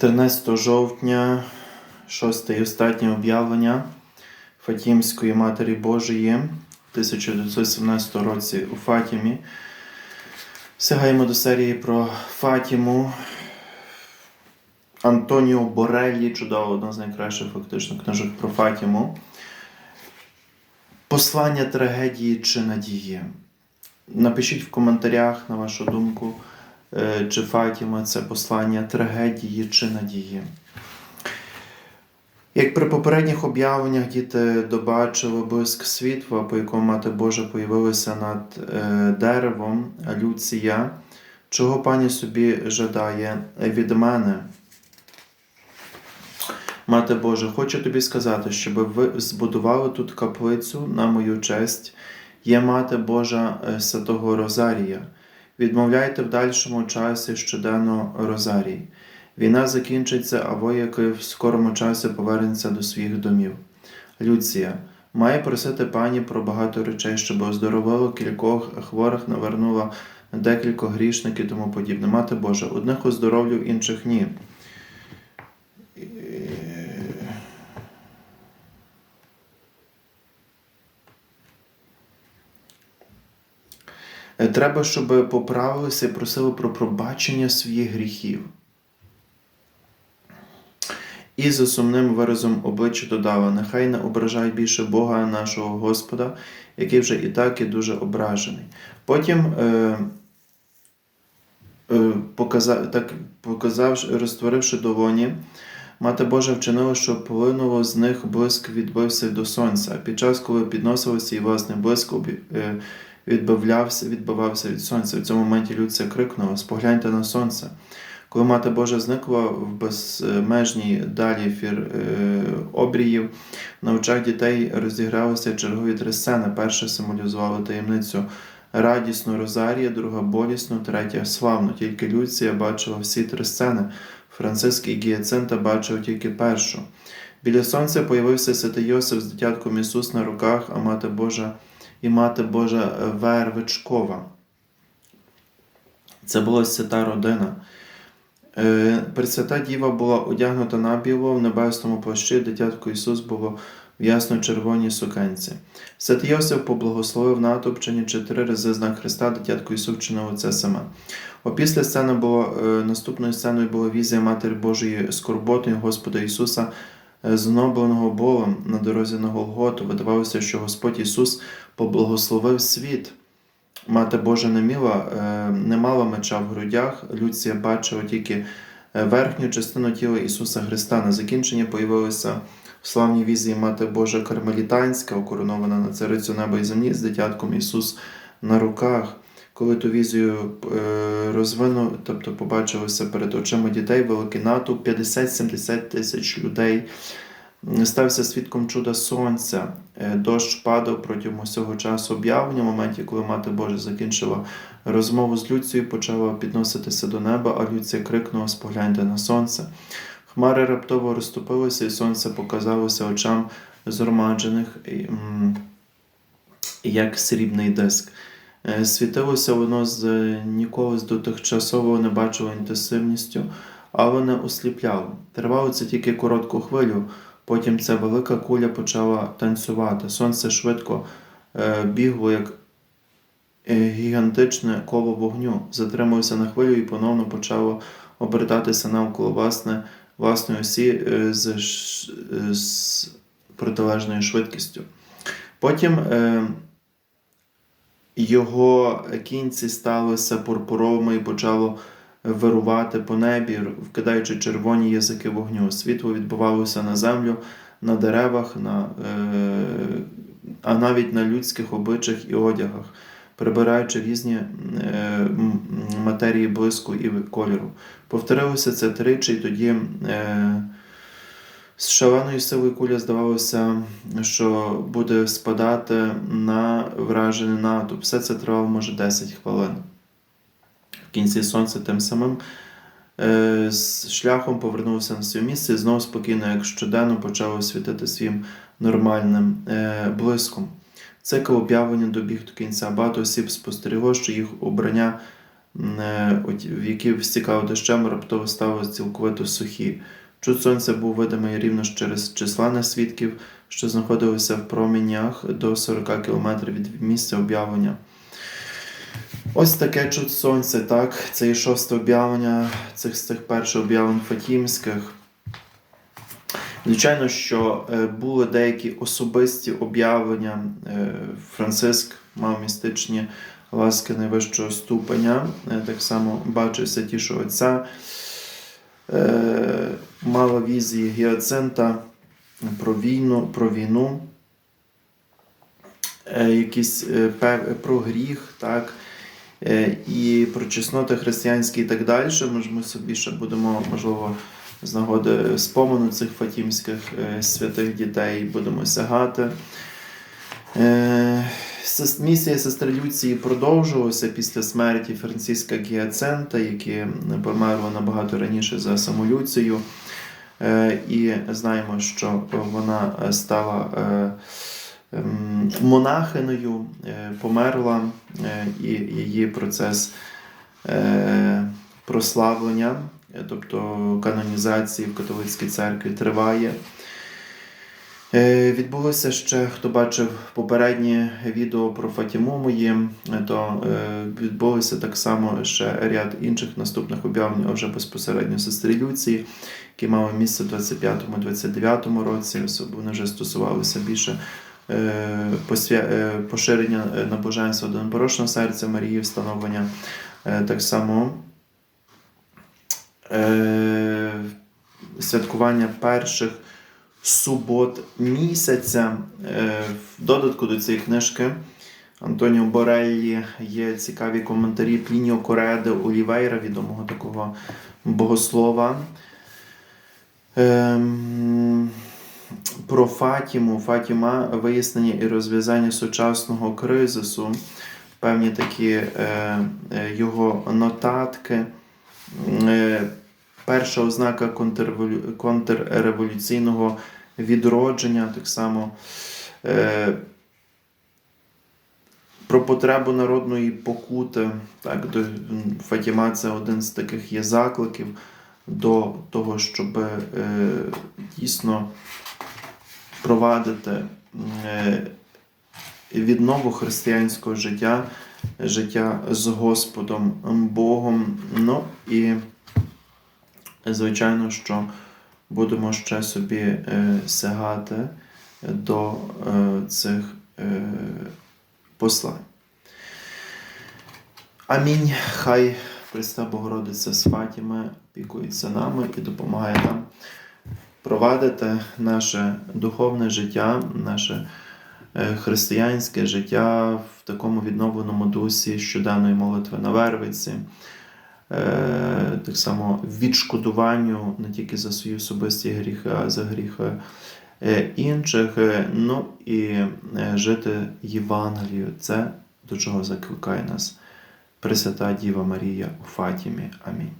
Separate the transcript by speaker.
Speaker 1: 13 жовтня, шосте і останнє об'явлення Фатімської Матері Божої в 1917 році у Фатімі. Сягаємо до серії про Фатіму. Антоніо Бореллі, чудово, одна з найкращих фактично книжок про Фатіму. Послання трагедії чи надії. Напишіть в коментарях, на вашу думку, чи Фатіма це послання трагедії чи надії. Як при попередніх об'явленнях діти добачили блиск світла, по якому Мати Божа появилася над е, деревом Люція, чого пані собі жадає від мене. Мати Божа, хочу тобі сказати, щоб ви збудували тут каплицю на мою честь. Є Мати Божа е, Святого Розарія. Відмовляйте в дальшому часі щоденно Розарій. Війна закінчиться, а вояки в скорому часі повернуться до своїх домів. Люція має просити пані про багато речей, щоб оздоровила кількох хворих, навернула декілька грішників і тому подібне. Мати Божа, одних оздоровлю, інших ні. Треба, щоб поправилися і просили про пробачення своїх гріхів. І за сумним виразом обличчя додала: нехай не ображай більше Бога нашого Господа, який вже і так є дуже ображений. Потім, е, е, показав, так, показавши, розтворивши долоні, Мати Божа вчинила, що полинуло з них блиск відбився до сонця. Під час, коли підносилося, і власне блиск е, відбавлявся, відбивався від сонця. В цьому моменті Люція крикнула: Спогляньте на сонце. Коли Мати Божа зникла в безмежній далі фір е, обріїв, на очах дітей розігралися чергові три сцени. Перша символізувала таємницю радісну Розарія, друга болісну, третя славну. Тільки Люція бачила всі три сцени. Франциск і Гіацинта бачив тільки першу. Біля сонця появився святий Йосиф з дитятком Ісус на руках, а Мати Божа і Мати Божа Вервичкова. Це була свята родина. Е, Пресвята Діва була одягнута на біло в небесному плащі, дитятко Ісус було в ясно-червоній сукенці. Святий Йосиф поблагословив натовп, чинячи три рази знак Христа, дитятко Ісус вчинив це саме. Опісля сцени було, е, наступною сценою була візія Матері Божої скорботою Господа Ісуса, е, знобленого болем на дорозі на Голготу. Видавалося, що Господь Ісус поблагословив світ. Мати Божа не, міла, е, не мала меча в грудях, Люція бачила тільки е, верхню частину тіла Ісуса Христа. На закінчення появилася в славній візії Мати Божа Кармелітанська, окоронована на царицю неба і землі з дитятком Ісус на руках. Коли ту візію е, розвинув, тобто побачилося перед очима дітей великий натовп, 50-70 тисяч людей. Стався свідком чуда сонця. Е, Дощ падав протягом усього часу об'явлення. В моменті, коли мати Божа закінчила розмову з Люцією, почала підноситися до неба, а Люція крикнула: Спогляньте на сонце. Хмари раптово розступилися, і сонце показалося очам згромаджених, як срібний диск. Е, Світилося воно з е, ніколи з дотихчасового не бачило інтенсивністю, але не осліпляло. Тривало це тільки коротку хвилю. Потім ця велика куля почала танцювати. Сонце швидко е, бігло, як гігантичне коло вогню, затрималося на хвилю і поновно почало обертатися навколо власне, власної осі з, з протилежною швидкістю. Потім його кінці сталися пурпуровими і почало вирувати по небі, вкидаючи червоні язики вогню. Світло відбувалося на землю, на деревах, на, е, а навіть на людських обличчях і одягах, прибираючи різні е, матерії блиску і кольору. Повторилося це тричі, і тоді. Е, з шаленою силою куля здавалося, що буде спадати на вражений натовп. Все це тривало, може, 10 хвилин. В кінці сонце тим самим е, з шляхом повернувся на своє місце і знову спокійно, як щоденно, почало світити своїм нормальним е, блиском. Цикл об'явлення добіг до кінця. Багато осіб спостерігло, що їх обрання е, в які стікав дощем, раптово стали цілковито сухі. Чуд сонця був видимий рівно через численних свідків, що знаходилися в промінях до 40 км від місця об'явлення. Ось таке чуд сонця, так? Це є шосте об'явлення цих з цих перших об'явлень Фатімських. Звичайно, що е, були деякі особисті об'явлення. Е, Франциск мав містичні ласки найвищого ступеня. Е, Так само бачив святішого отця. Е, Мала візії Гіацинта про війну, про війну, е, якісь е, про гріх, так, і про чесноти християнські і так далі. Ми ж ми собі ще будемо, можливо, з нагоди спомену цих фатімських святих дітей будемо сягати. Місія сестри Люції продовжувалася після смерті Франциска Гіацента, який померла набагато раніше за саму Люцію. Е, І знаємо, що вона стала е, ем, монахиною, е, померла, і її процес прославлення, тобто канонізації в католицькій церкві триває. Е, Відбулося ще, хто бачив попереднє відео про Фатіму мої, е, то е, відбулося так само ще ряд інших наступних об'явлень вже безпосередньо сестрі Люції, які мали місце в 25-29 році. Вони вже стосувалися більше поширення набоженства до непорочного серця Марії, встановлення так само святкування перших субот місяця. Е, В додатку до цієї книжки Антоніо Бореллі є цікаві коментарі Плініо Кореде Олівейра, відомого такого богослова. Ем, Про Фатіму, Фатіма, вияснення і розв'язання сучасного кризису, певні такі е, е, його нотатки. Е, перша ознака контрреволюційного відродження, так само е, про потребу народної покути. Так, до, Фатіма це один з таких є закликів до того, щоб е, дійсно провадити е, віднову християнського життя, життя з Господом Богом. Ну і звичайно, що будемо ще собі е, сягати до е, цих е, послань. Амінь. Хай Христа Богородиця з Фатіми пікується нами і допомагає нам провадити наше духовне життя, наше е, християнське життя в такому відновленому дусі щоденної молитви на Вервиці. Е, Так само відшкодуванню не тільки за свої особисті гріхи, а за гріхи е, інших. Е, Ну і жити Євангелію. Це до чого закликає нас Пресвята Діва Марія у Фатімі. Амінь.